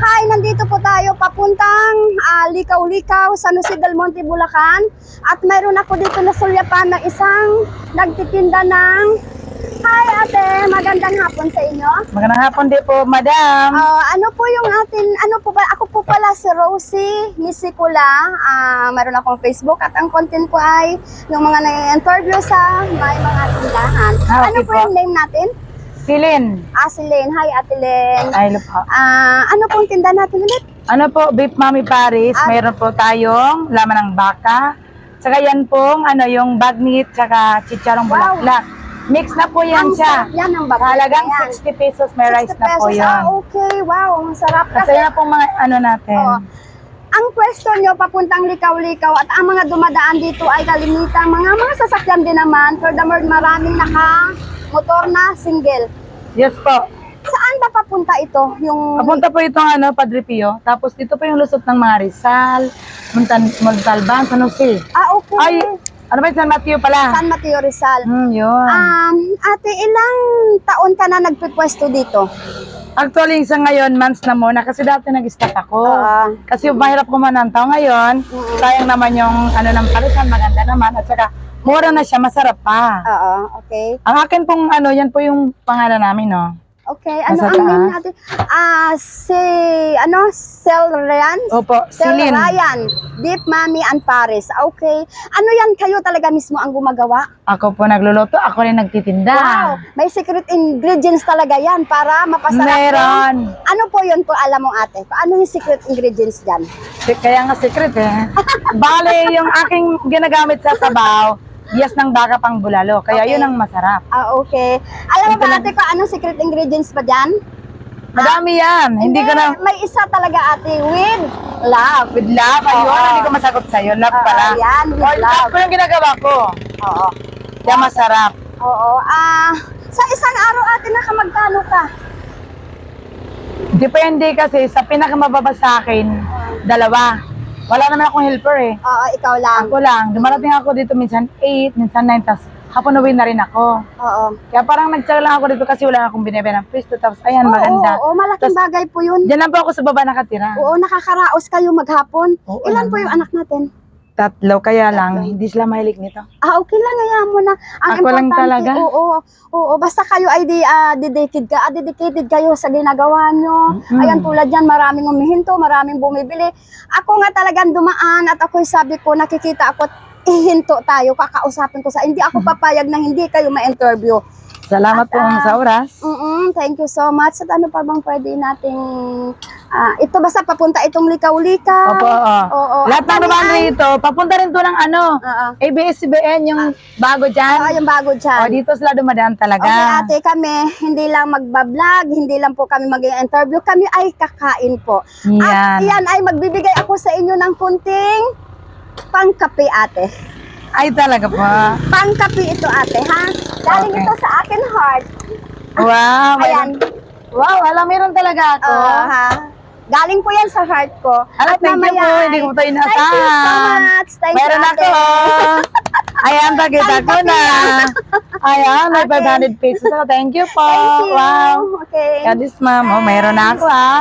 Hi, nandito po tayo papuntang ah, Likaw-Likaw, San Jose del Monte, Bulacan. At mayroon ako dito na sulyapan ng isang nagtitinda ng... Hi ate, magandang hapon sa inyo. Magandang hapon din po, madam. Ah, ano po yung atin, ano po ba, ako po pala si Rosie Misikula. Ah, mayroon akong Facebook at ang content ko ay yung mga nag-interview sa may mga tindahan. Ah, ano okay po po. yung name natin? Silin. Ah, si Len. Hi, Ate Len. Ay, po. Ah, ano pong tinda natin ulit? Ano po, Beef Mami Paris, Ah. mayroon po tayong laman ng baka. Tsaka yan pong, ano, yung bag meat, tsaka chicharong Wow. bulaklak. Mix na po yan Ang siya. sarap yan ang bago. Halagang Ayan. 60 pesos, may 60 rice na po pesos. yan. Ah, okay. Wow, ang sarap. Kasi Kasi yan po mga ano natin. Oo. ang pwesto nyo papuntang likaw-likaw at ang mga dumadaan dito ay kalimitang mga mga sasakyan din naman. Furthermore, maraming naka motor na single. Yes po. Saan ba papunta ito? Yung Papunta po itong ano, Padre Pio. Tapos dito po yung lusot ng mga Rizal, Montan Montalban, San Jose. Ah, okay. Ay, ano ba yung San Mateo pala? San Mateo Rizal. Hmm, yun. Um, ate, ilang taon ka na nagpipwesto dito? Actually, sa ngayon, months na muna kasi dati nag-stop ako. Oo. Kasi mahirap kumanantaw ngayon. Mm. Sayang naman yung ano ng palitan, maganda naman. At saka, mura na siya, masarap pa. Oo, okay. Ang akin pong ano, yan po yung pangalan namin, no? Okay, ano Nasa ang name taas? natin? Ah, si, ano, Sel Ryan? Opo, Sel Silin. Ryan, Deep Mommy and Paris. Okay. Ano yan, kayo talaga mismo ang gumagawa? Ako po nagluluto, ako rin nagtitinda. Wow, may secret ingredients talaga yan para mapasarap. Meron. yung- Ano po yun po, alam mo ate? Ano yung secret ingredients dyan? Kaya nga secret eh. Bale, yung aking ginagamit sa sabaw, yes ng baka pang bulalo. Kaya Okay. yun ang masarap. Ah, okay. Alam mo Ito ba lang. ate kung anong secret ingredients pa dyan? Madami yan. Hindi ko na... May isa talaga ate, with love. With love, ayun, Oo. hindi ko masagot sa'yo. Love Oo, pala. yan, with Or love. love ko yung ginagawa ko. Oo. Kaya masarap. Oo. Ah, sa isang araw ate nakamagkano ka? Depende kasi sa pinakamababa sa akin, dalawa. Wala naman akong helper eh. Oo, ikaw lang. Ako lang. Dumarating ako dito minsan 8, minsan 9, tapos hapon uwi na rin ako. Oo. Kaya parang nagtsaga lang ako dito kasi wala akong binibenta ng pwesto. Tapos ayan, Oo, maganda. Oo, malaking Tas- bagay po yun. Diyan lang po ako sa baba nakatira. Oo, nakakaraos kayo maghapon. Oo Ilan po yung anak natin? Tatlo, kaya lang, hindi sila mahilig nito. Ah, okay lang, hayaan mo na. Ang Ako lang talaga? Oo, oo, basta kayo ay di, ah, dedicated, ka, ah, dedicated kayo sa ginagawa nyo. Mm-mm. Ayan, tulad yan, maraming umihinto, maraming bumibili. Ako nga talagang dumaan at ako'y sabi ko, nakikita ako, ihinto tayo, kakausapin ko sa, hindi ako papayag na hindi kayo ma-interview. Salamat At, po ah, sa oras. Mm thank you so much. At ano pa bang pwede nating, ah, ito basta papunta itong likaw-likaw. Opo, oo. Oo. Lahat At ng naman rito, papunta rin to ng ano, Oo. ABS-CBN, yung bago Oo, dyan. yung bago dyan. O, dito sila dumadaan talaga. Okay, ate, kami hindi lang magbablog, hindi lang po kami mag-interview, kami ay kakain po. At Yan. yan ay magbibigay ako sa inyo ng kunting pangkape, ate. Ay, talaga po. Pangkape ito, ate, ha? Galing Okay. ito sa akin heart. Wow. Ayan. Wow, alam, meron talaga ako. Oo, ha? Galing po yan sa heart ko. Ala, thank you po. Hindi ko tayo Thank you so much. Thank Meron you, ako. Ayan, pakita ko na. Ayan, may Okay. 500 pesos ako. Thank you po. Thank you. Wow. Okay. God is ma'am. Oh, meron na ako ah.